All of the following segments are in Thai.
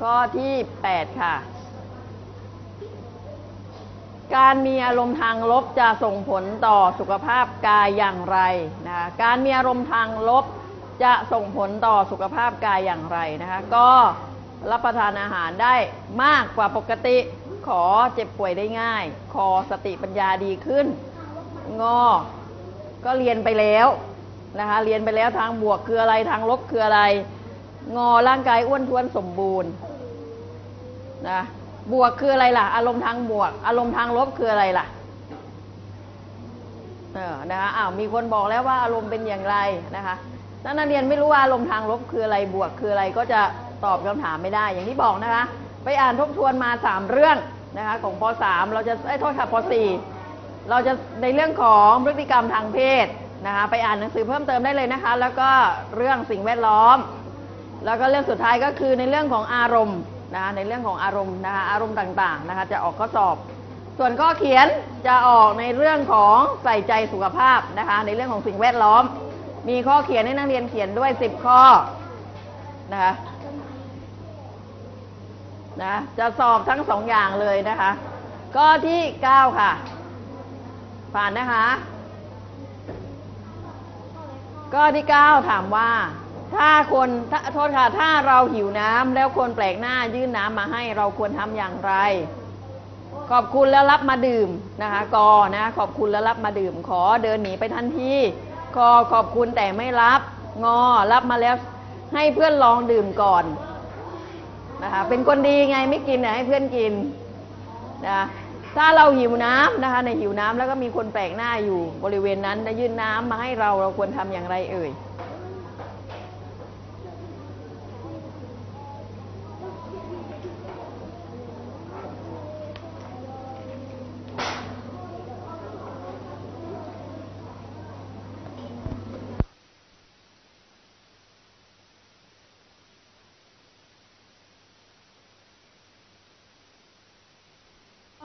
ข้อที่ 8 ค่ะ การมีอารมณ์ทางลบจะส่งผลต่อสุขภาพกายอย่างไรนะคะการมีอารมณ์ทางลบจะส่งผลต่อสุขภาพกายอย่างไรนะคะ ก็รับประทานอาหารได้มากกว่าปกติ ขอเจ็บป่วยได้ง่าย คอสติปัญญาดีขึ้น งอ ก็เรียนไปแล้วนะคะ เรียนไปแล้วทางบวกคืออะไร ทางลบคืออะไร งอร่างกายอ้วนท้วนสมบูรณ์ นะบวกคืออะไรล่ะ อารมณ์ทางบวก อารมณ์ทางลบคืออะไรล่ะเออนะคะอ้าวมีคนบอกแล้วว่าอารมณ์เป็นอย่างไรนะคะถ้านักเรียนไม่รู้ว่าอารมณ์ทางลบคืออะไรบวกคืออะไรก็จะตอบคำถามไม่ได้ อย่างที่บอกนะคะ ไปอ่านทบทวนมาสามเรื่องนะคะของป .3 เราจะไอ้โทษค่ะป .4 เราจะในเรื่องของพฤติกรรมทางเพศนะคะไปอ่านหนังสือเพิ่มเติมได้เลยนะคะ แล้วก็เรื่องสิ่งแวดล้อม แล้วก็เรื่องสุดท้ายก็คือในเรื่องของอารมณ์ นะคะในเรื่องของอารมณ์นะคะอารมณ์ต่างๆนะคะจะออกข้อสอบ ส่วนข้อเขียนจะออกในเรื่องของใส่ใจสุขภาพนะคะในเรื่องของสิ่งแวดล้อม มีข้อเขียนให้นักเรียนเขียนด้วย 10 ข้อนะคะนะจะสอบทั้งสองอย่างเลยนะคะข้อที่ 9 ค่ะ ผ่านนะคะก็ที่เก้าถามว่า ถ้าคนถ้าโทษค่ะถ้าเราหิวน้ำแล้วคนแปลกหน้ายื่นน้ำมาให้เราควรทำอย่างไร ขอบคุณแล้วรับมาดื่มนะคะกอนะขอบคุณแล้วรับมาดื่ม ขอเดินหนีไปทันทีคอขอบคุณแต่ไม่รับงอรับมาแล้วให้เพื่อนลองดื่มก่อนนะคะเป็นคนดีไงไม่กินแต่ให้เพื่อนกินนะถ้าเราหิวน้ำนะคะในหิวน้ำแล้วก็มีคนแปลกหน้าอยู่บริเวณนั้นได้ยื่นน้ำมาให้เราเราควรทำอย่างไรเอ่ย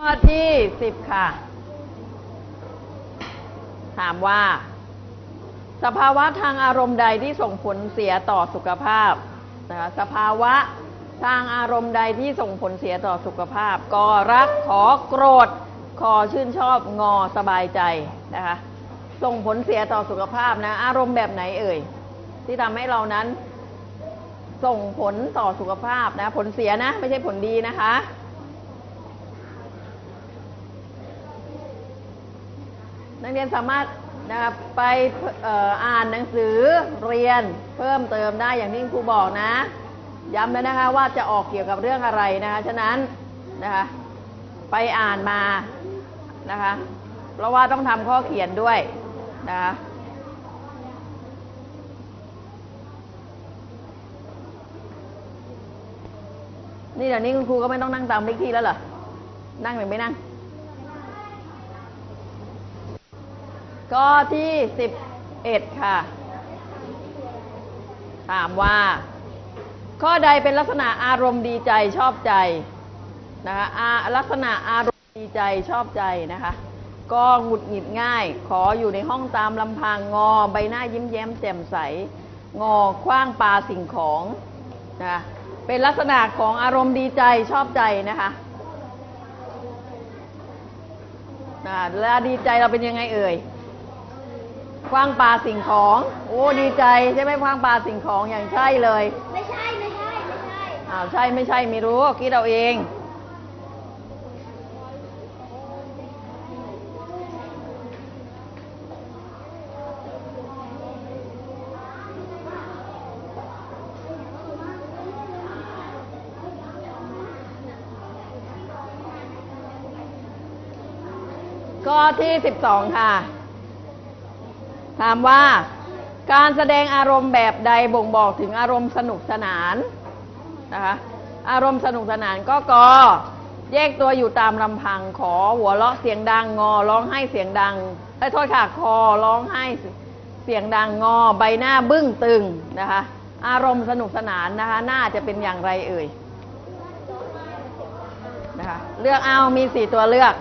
ข้อที่สิบค่ะ ถามว่า สภาวะทางอารมณ์ใดที่ส่งผลเสียต่อสุขภาพนะคะสภาวะทางอารมณ์ใดที่ส่งผลเสียต่อสุขภาพกอรักขอโกรธคอชื่นชอบงอสบายใจนะคะส่งผลเสียต่อสุขภาพนะ อารมณ์แบบไหนเอ่ย ที่ทำให้เรานั้น ส่งผลต่อสุขภาพนะ ผลเสียนะ ไม่ใช่ผลดีนะคะ นักเรียนสามารถนะครับไปอ่ออ่านหนังสือเรียนเพิ่มเติมได้อย่างที่ครูบอกนะ ย้ำแล้วนะคะว่าจะออกเกี่ยวกับเรื่องอะไรนะคะฉะนั้นนะคะไปอ่านมานะคะเพราะว่าต้องทำข้อเขียนด้วยนะคะนี่เดี๋ยวนี้คุณครูก็ไม่ต้องนั่งตามเลขที่แล้วเหรอ นั่งหรือไม่นั่ง ข้อที่สิบเอ็ดค่ะ ถามว่า ข้อใดเป็นลักษณะอารมณ์ดีใจชอบใจนะคะลักษณะอารมณ์ดีใจชอบใจนะคะ ก็หงุดหงิดง่าย ขออยู่ในห้องตามลำพังงอใบหน้ายิ้มแย้มแจ่มใส งอคว้างปลาสิ่งของนะคะเป็นลักษณะของอารมณ์ดีใจชอบใจนะคะนะเวลาดีใจเราเป็นยังไงเอ่ย คว้างปลาสิ่งของ โอ้ดีใจใช่ไหมคว้างปลาสิ่งของอย่างใช่เลยไม่ใช่ไม่ใช่ไม่ใช่อ้าวใช่ไม่ใช่ไม่รู้คิดเอาเอง ข้อที่สิบสองค่ะ ถามว่าการแสดงอารมณ์แบบใดบ่งบอกถึงอารมณ์สนุกสนานนะคะอารมณ์สนุกสนานก็กอแยกตัวอยู่ตามลำพังขอหัวเราะเสียงดังงอร้องไห้เสียงดังไอ้โทษค่ะคอร้องไห้เสียงดังงอใบหน้าบึ้งตึงนะคะ อารมณ์สนุกสนานนะคะน่าจะเป็นอย่างไรเอ่ยนะคะเลือกเอามีสี่ตัวเลือก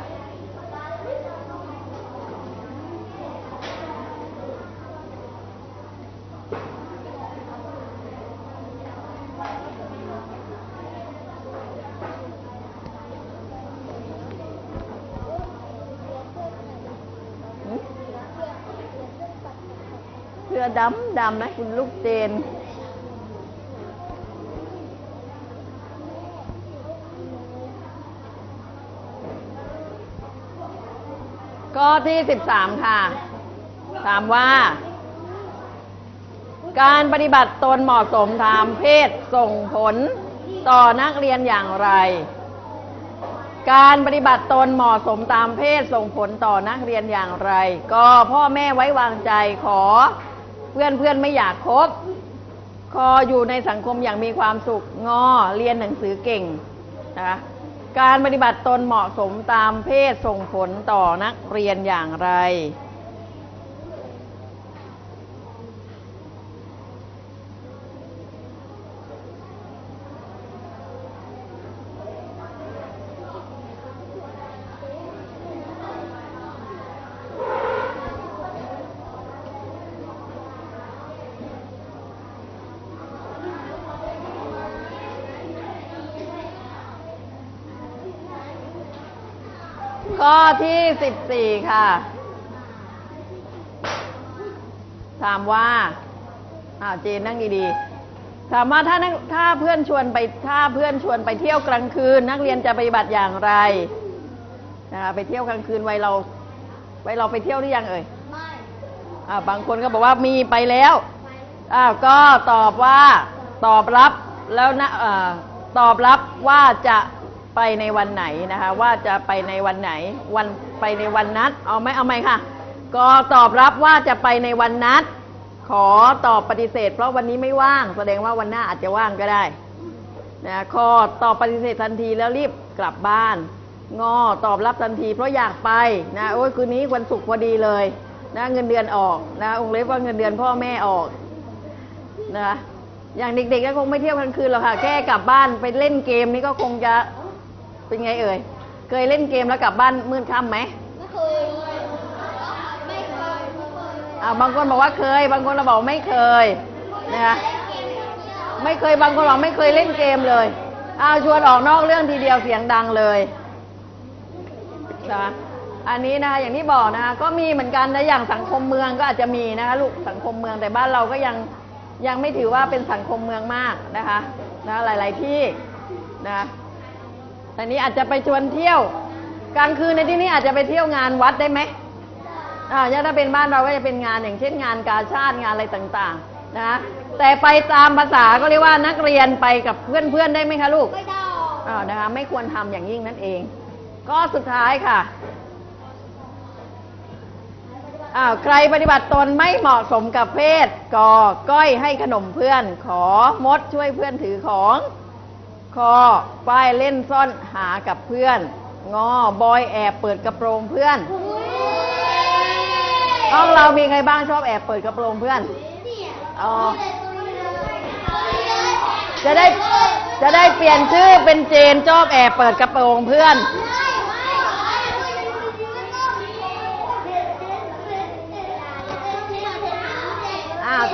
อดำดำนะคุณลูกเจนก็ที่สิบสามค่ะ ถามว่า การปฏิบัติตนเหมาะสมตามเพศส่งผลต่อนักเรียนอย่างไร การปฏิบัติตนเหมาะสมตามเพศส่งผลต่อนักเรียนอย่างไร ก็พ่อแม่ไว้วางใจขอ เพื่อนเพื่อนไม่อยากคบ คออยู่ในสังคมอย่างมีความสุข งอ เรียนหนังสือเก่งนะการปฏิบัติตนเหมาะสมตามเพศส่งผลต่อนักเรียนอย่างไร ข้อที่สิบสี่ค่ะ ถามว่า อ้าวเจนนั่งดีๆ ถามว่าถ้านักถ้าเพื่อนชวนไปถ้าเพื่อนชวนไปเที่ยวกลางคืน นักเรียนจะปฏิบัติอย่างไรนะคะไปเที่ยวกลางคืนวัยเราวัยเราไปเที่ยวหรือยังเอ่ยไม่อ่าบางคนก็บอกว่ามีไปแล้วอ้าวก็ตอบว่าตอบรับแล้วนะเอ่อตอบรับว่าจะ ไปในวันไหนนะคะ ว่าจะไปในวันไหน วันไปในวันนัด เอาไหมเอาไหมค่ะ ก็ตอบรับว่าจะไปในวันนัด ขอตอบปฏิเสธ เพราะวันนี้ไม่ว่าง แสดงว่าวันหน้าอาจจะว่างก็ได้นะข้อตอบปฏิเสธทันทีแล้วรีบกลับบ้าน งอตอบรับทันที เพราะอยากไปนะโอ้ยคืนนี้วันศุกร์พอดีเลยนะเงินเดือนออกนะองค์เล็บว่าเงินเดือนพ่อแม่ออกนะอย่างเด็กๆก็คงไม่เที่ยวกลางคืนหรอกค่ะ แค่กลับบ้านไปเล่นเกมนี่ก็คงจะ เป็นไงเอ่ย เคยเล่นเกมแล้วกลับบ้านมืดค่ำไหมไม่เคยไม่เคย ไม่เคยอ่าบางคนบอกว่าเคย บางคนเราบอกไม่เคยนะคะไม่เคยบางคนบอกไม่เคยเล่นเกมเลยอ้าวชวนออกนอกเรื่องทีเดียวเสียงดังเลยนะคะอันนี้นะคะอย่างที่บอกนะคะก็มีเหมือนกันนะอย่างสังคมเมืองก็อาจจะมีนะคะลูกสังคมเมืองแต่บ้านเราก็ยังยังไม่ถือว่าเป็นสังคมเมืองมากนะคะนะหลาย ๆที่นะคะ แต่นี้อาจจะไปชวนเที่ยว กลางคืนในที่นี้อาจจะไปเที่ยวงานวัดได้ไหมอ่าถ้าเป็นบ้านเราก็จะเป็นงานอย่างเช่นงานกาชาติงานอะไรต่างๆ นะแต่ไปตามภาษาก็เรียกว่านักเรียนไปกับเพื่อนๆได้ไหมคะลูก ไม่ได้อ่านะคะไม่ควรทำอย่างยิ่งนั่นเอง ก็สุดท้ายค่ะอ้าวใครปฏิบัติตนไม่เหมาะสมกับเพศกอก้อยให้ขนมเพื่อน ขอมดช่วยเพื่อนถือของ คอป้ายเล่นซ่อนหากับเพื่อน งอบอยแอบเปิดกระโปรงเพื่อนห้องเรามีใครบ้างชอบแอบเปิดกระโปรงเพื่อนอ๋อจะได้จะได้เปลี่ยนชื่อเป็นเจนชอบแอบเปิดกระโปรงเพื่อน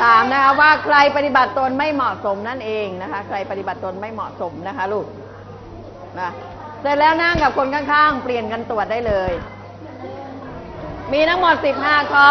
สามนะคะว่าใครปฏิบัติตนไม่เหมาะสมนั่นเองนะคะ ใครปฏิบัติตนไม่เหมาะสมนะคะลูกนะเสร็จแล้วนั่งกับคนข้างๆ เปลี่ยนกันตรวจได้เลย มีทั้งหมด15ข้อ